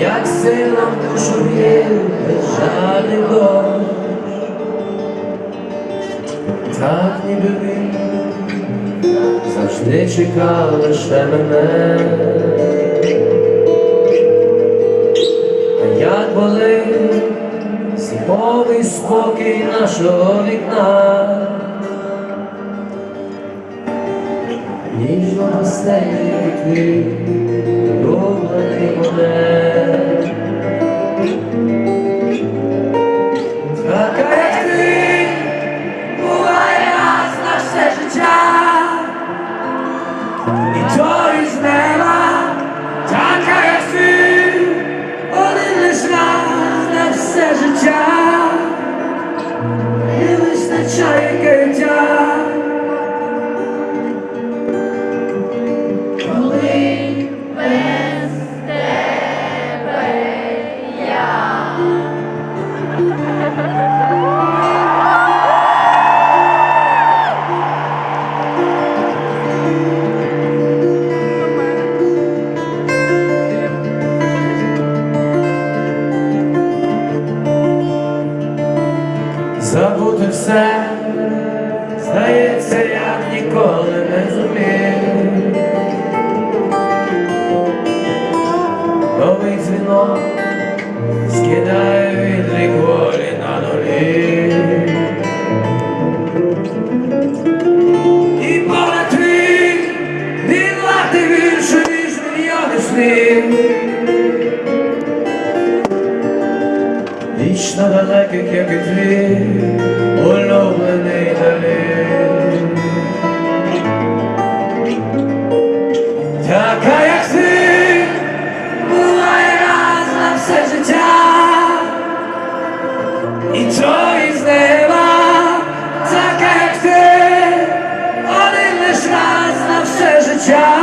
як сильно в душу б'є безжальний дощ. Так ніби він завжди чекав лише мене. А як болить зимовий спокій нашого вікна. Ніжно росте твій і то із неба, все, здається, я ніколи не зумів. Новий дзвінок скидає відлік волі на нулі. І понад твій він лати більше, ніж мільйони снів. Вічно далеких, як і твій Така, як ти, буває раз на все життя, і то із неба, така, як ти, один лиш раз на все життя,